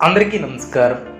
అందరికీ నమస్కారం.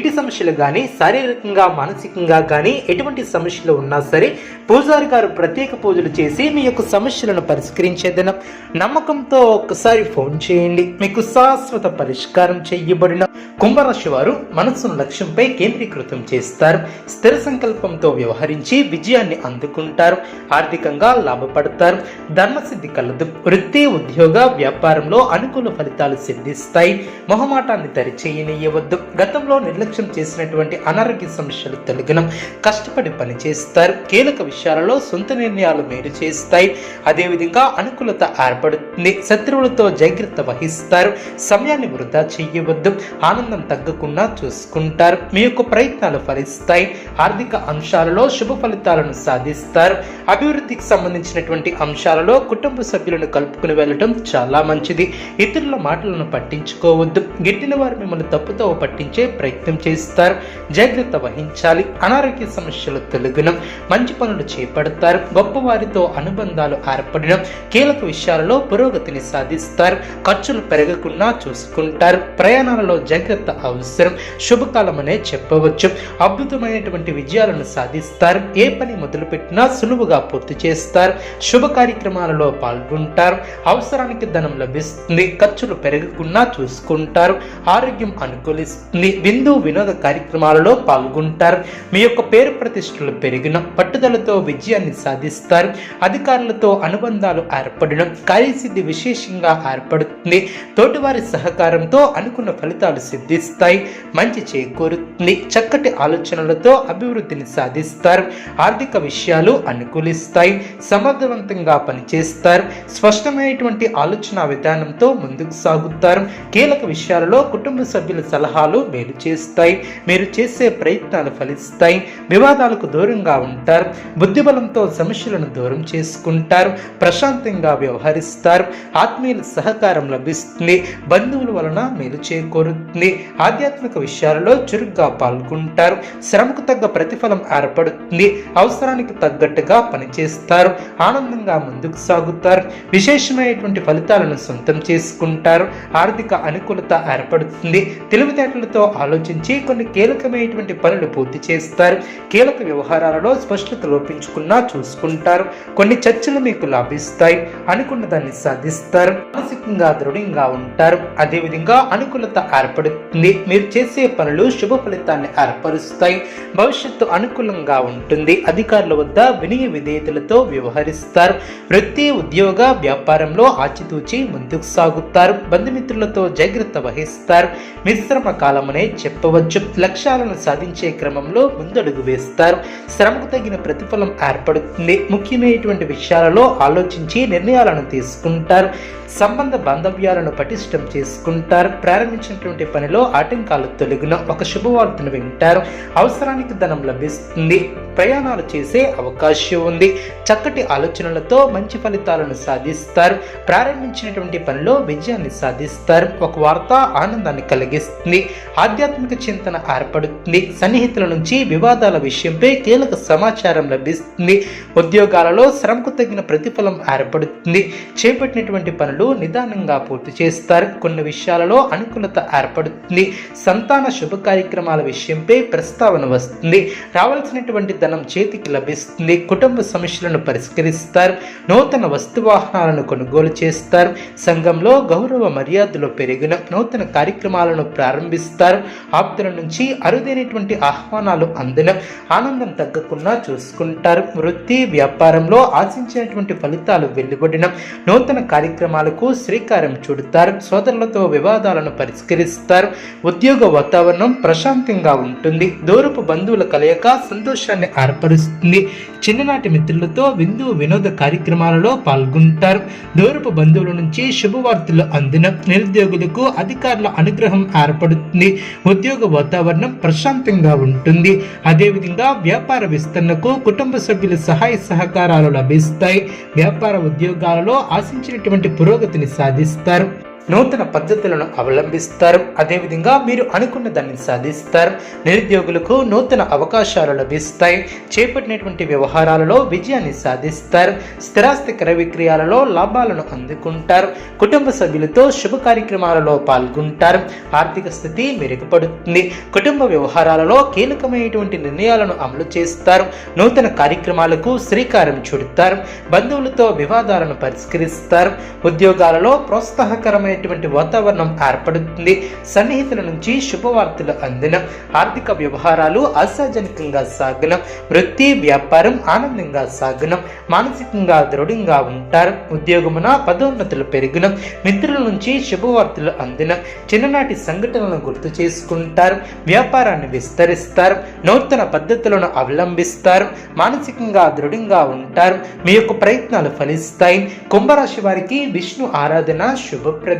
ఇంటి సమస్యలు కానీ శారీరకంగా మానసికంగా కానీ ఎటువంటి సమస్యలు ఉన్నా సరే పూజారి గారు ప్రత్యేక పూజలు చేసి మీ యొక్క సమస్యలను పరిష్కరించేదనం. నమ్మకంతో ఒక్కసారి ఫోన్ చేయండి. మీకు శాశ్వత పరిష్కారం చేయబడిన కుంభరాశి వారు మనస్సును లక్ష్యంపై కేంద్రీకృతం చేస్తారు. స్థిర సంకల్పంతో వ్యవహరించి విజయాన్ని అందుకుంటారు. ఆర్థికంగా లాభపడతారు. ధర్మసిద్ధి కలదు. వృత్తి ఉద్యోగ వ్యాపారంలో అనుకూల ఫలితాలు సిద్ధిస్తాయి. మొహమాటాన్ని దరిచేయనీయవద్దు గతంలో నిర్లక్ష్యం చేసినటువంటి అనారోగ్య సమస్యలు తొలగినం. కష్టపడి పనిచేస్తారు కీలక విషయాలలో సొంత నిర్ణయాలు మేలు చేస్తాయి. అదేవిధంగా అనుకూలత ఏర్పడుతుంది. శత్రువులతో జాగ్రత్త వహిస్తారు. సమయాన్ని వృధా చేయవద్దు. ఆనందం తగ్గకుండా చూసుకుంటారు. మీ యొక్క ప్రయత్నాలు ఫలిస్తాయి. ఆర్థిక అంశాలలో శుభ ఫలితాలను సాధిస్తారు. అభివృద్ధికి సంబంధించినటువంటి అంశాలలో కుటుంబ సభ్యులను కలుపుకుని వెళ్ళటం చాలా మంచిది. ఇతరుల మాటలను పట్టించుకోవద్దు. గిట్టిన వారు మిమ్మల్ని తప్పుతో పట్టించే ప్రయత్నం చేస్తారు. జాగ్రత్త వహించాలి. అనారోగ్య సమస్యలు తొలగినం మంచి పనులు చేపడతారు. గొప్పవారితో అనుబంధాలు ఏర్పడడం కీలక విషయాలలో పురోగతిని సాధిస్తారు. ఖర్చులు పెరగకుండా చూసుకుంటారు. ప్రయాణాలలో జాగ్రత్త అవసరం. శుభకాలమనే చెప్పవచ్చు. అద్భుతమైనటువంటి విజయాలను సాధిస్తారు. ఏ పని మొదలుపెట్టినా సులువుగా పూర్తి చేస్తారు. శుభ కార్యక్రమాలలో పాల్గొంటారు. అవసరానికి ధనం లభిస్తుంది. ఖర్చులు పెరగకుండా చూసుకుంటారు. ఆరోగ్యం అనుకూలిస్తుంది. విందు వినోద కార్యక్రమాలలో పాల్గొంటారు. మీ యొక్క పేరు ప్రతిష్టలు పెరిగిన పట్టుదలతో విజయాన్ని సాధిస్తారు. అధికారులతో అనుబంధాలు ఏర్పడడం కార్యసిద్ధి విశేషంగా ఏర్పడుతుంది. తోటివారి సహకారంతో అనుకున్న ఫలితాలు సిద్ధిస్తాయి. మంచి చేకూరుతుంది. చక్కటి ఆలోచనలతో అభివృద్ధిని సాధిస్తారు. ఆర్థిక విషయాలు అనుకూలిస్తాయి. సమర్థవంతంగా పనిచేస్తారు. స్పష్టమైనటువంటి ఆలోచన విధానంతో ముందుకు సాగుతారు. కీలక విషయాలలో కుటుంబ సభ్యుల సలహాలు మేలు చేస్తారు చేస్తాయి మీరు చేసే ప్రయత్నాలు ఫలిస్తాయి. వివాదాలకు దూరంగా ఉంటారు. బుద్ధిబలంతో సమస్యలను దూరం చేసుకుంటారు. ప్రశాంతంగా వ్యవహరిస్తారు. ఆత్మీయుల సహకారం లభిస్తుంది. బంధువుల వలన మేలు చేకూరుతుంది. ఆధ్యాత్మిక విషయాలలో చురుగ్గా పాల్గొంటారు. శ్రమకు తగ్గ ప్రతిఫలం ఏర్పడుతుంది. అవసరానికి తగ్గట్టుగా పనిచేస్తారు. ఆనందంగా ముందుకు సాగుతారు. విశేషమైనటువంటి ఫలితాలను సొంతం చేసుకుంటారు. ఆర్థిక అనుకూలత ఏర్పడుతుంది. తెలివితేటలతో ఆలోచించి కొన్ని కీలకమైనటువంటి పనులు పూర్తి చేస్తారు. కీలక వ్యవహారాలలో స్పష్టత లోపించుకున్నా చూసుకుంటారు. కొన్ని చర్చలు మీకు లాభిస్తాయి. అనుకున్న దాన్ని సాధిస్తారు. మానసికంగా దృఢంగా ఉంటారు. అదేవిధంగా అనుకూలత ఏర్పడుతుంది. మీరు చేసే పనులు శుభ ఫలితాన్ని ఏర్పరుస్తాయి. భవిష్యత్తు అనుకూలంగా ఉంటుంది. అధికారుల వద్ద వినయ విధేయతలతో వ్యవహరిస్తారు. వృత్తి ఉద్యోగ వ్యాపారంలో ఆచితూచి ముందుకు సాగుతారు. బంధుమిత్రులతో జాగ్రత్త వహిస్తారు. మిశ్రమ కాలమనే చెప్పవచ్చు. లక్ష్యాలను సాధించే క్రమంలో ముందడుగు వేస్తారు. శ్రమకు తగిన ప్రతిఫలం ఏర్పడుతుంది. ముఖ్యమైనటువంటి విషయాలలో ఆలోచించి నిర్ణయాలను తీసుకుంటారు. సంబంధ బాంధవ్యాలను పటిష్టం చేసుకుంటారు. ప్రారంభించినటువంటి పనిలో ఆటంకాలు తొలగిన ఒక శుభవార్తను వింటారు. అవసరానికి ధనం లభిస్తుంది. ప్రయాణాలు చేసే అవకాశం ఉంది. చక్కటి ఆలోచనలతో మంచి ఫలితాలను సాధిస్తారు. ప్రారంభించినటువంటి పనిలో విజయాన్ని సాధిస్తారు. ఒక వార్త ఆనందాన్ని కలిగిస్తుంది. ఆధ్యాత్మిక చింతన ఏర్పడుతుంది. సన్నిహితుల నుంచి వివాదాల విషయంపై కీలక సమాచారం లభిస్తుంది. ఉద్యోగాలలో శ్రమకు తగిన ప్రతిఫలం ఏర్పడుతుంది. చేపట్టినటువంటి పనులు నిదానంగా పూర్తి చేస్తారు. కొన్ని విషయాలలో అనుకూలత ఏర్పడుతుంది. సంతాన శుభ కార్యక్రమాల విషయంపై ప్రస్తావన వస్తుంది. రావాల్సినటువంటి ధనం చేతికి లభిస్తుంది. కుటుంబ సమస్యలను పరిష్కరిస్తారు. నూతన వస్తు వాహనాలను కొనుగోలు చేస్తారు. సంఘంలో గౌరవ మర్యాదలు పెరిగిన నూతన కార్యక్రమాలను ప్రారంభిస్తారు. ప్రాప్తుల నుంచి అరుదైనటువంటి ఆహ్వానాలు అందడం ఆనందం తగ్గకుండా చూసుకుంటారు. వృత్తి వ్యాపారంలో ఆశించినటువంటి ఫలితాలు వెలువడడం నూతన కార్యక్రమాలకు శ్రీకారం చుడతారు. సోదరులతో వివాదాలను పరిష్కరిస్తారు. ఉద్యోగ వాతావరణం ప్రశాంతంగా ఉంటుంది. దూరపు బంధువుల కలయిక సంతోషాన్ని ఏర్పరుస్తుంది. చిన్ననాటి మిత్రులతో విందు వినోద కార్యక్రమాలలో పాల్గొంటారు. దూరపు బంధువుల నుంచి శుభవార్తలు అందిన నిరుద్యోగులకు అధికారుల అనుగ్రహం ఏర్పడుతుంది. ఉద్యోగ వాతావరణం ప్రశాంతంగా ఉంటుంది. అదేవిధంగా వ్యాపార విస్తరణకు కుటుంబ సభ్యుల సహాయ సహకారాలు లభిస్తాయి. వ్యాపార ఉద్యోగాలలో ఆశించినటువంటి పురోగతిని సాధిస్తారు. నూతన పద్ధతులను అవలంబిస్తారు. అదేవిధంగా మీరు అనుకున్న దాన్ని సాధిస్తారు. నిరుద్యోగులకు నూతన అవకాశాలు లభిస్తాయి. చేపట్టినటువంటి వ్యవహారాలలో విజయాన్ని సాధిస్తారు. స్థిరాస్తి క్రయ విక్రయాలలో లాభాలను అందుకుంటారు. కుటుంబ సభ్యులతో శుభ కార్యక్రమాలలో పాల్గొంటారు. ఆర్థిక స్థితి మెరుగుపడుతుంది. కుటుంబ వ్యవహారాలలో కీలకమైనటువంటి నిర్ణయాలను అమలు చేస్తారు. నూతన కార్యక్రమాలకు శ్రీకారం చుడతారు. బంధువులతో వివాదాలను పరిష్కరిస్తారు. ఉద్యోగాలలో ప్రోత్సాహకరమైన ప్రోత్సాహకరమైనటువంటి వాతావరణం ఏర్పడుతుంది. సన్నిహితుల నుంచి శుభవార్తలు అందిన ఆర్థిక వ్యవహారాలు ఆశాజనకంగా సాగనం వృత్తి వ్యాపారం ఆనందంగా సాగడం మానసికంగా దృఢంగా ఉంటారు. ఉద్యోగమున పదోన్నతులు పెరిగిన మిత్రుల నుంచి శుభవార్తలు అందిన చిన్ననాటి సంఘటనలను గుర్తు చేసుకుంటారు. వ్యాపారాన్ని విస్తరిస్తారు. నూతన పద్ధతులను అవలంబిస్తారు. మానసికంగా దృఢంగా ఉంటారు. మీ యొక్క ప్రయత్నాలు ఫలిస్తాయి. కుంభరాశి వారికి విష్ణు ఆరాధన శుభప్రదం.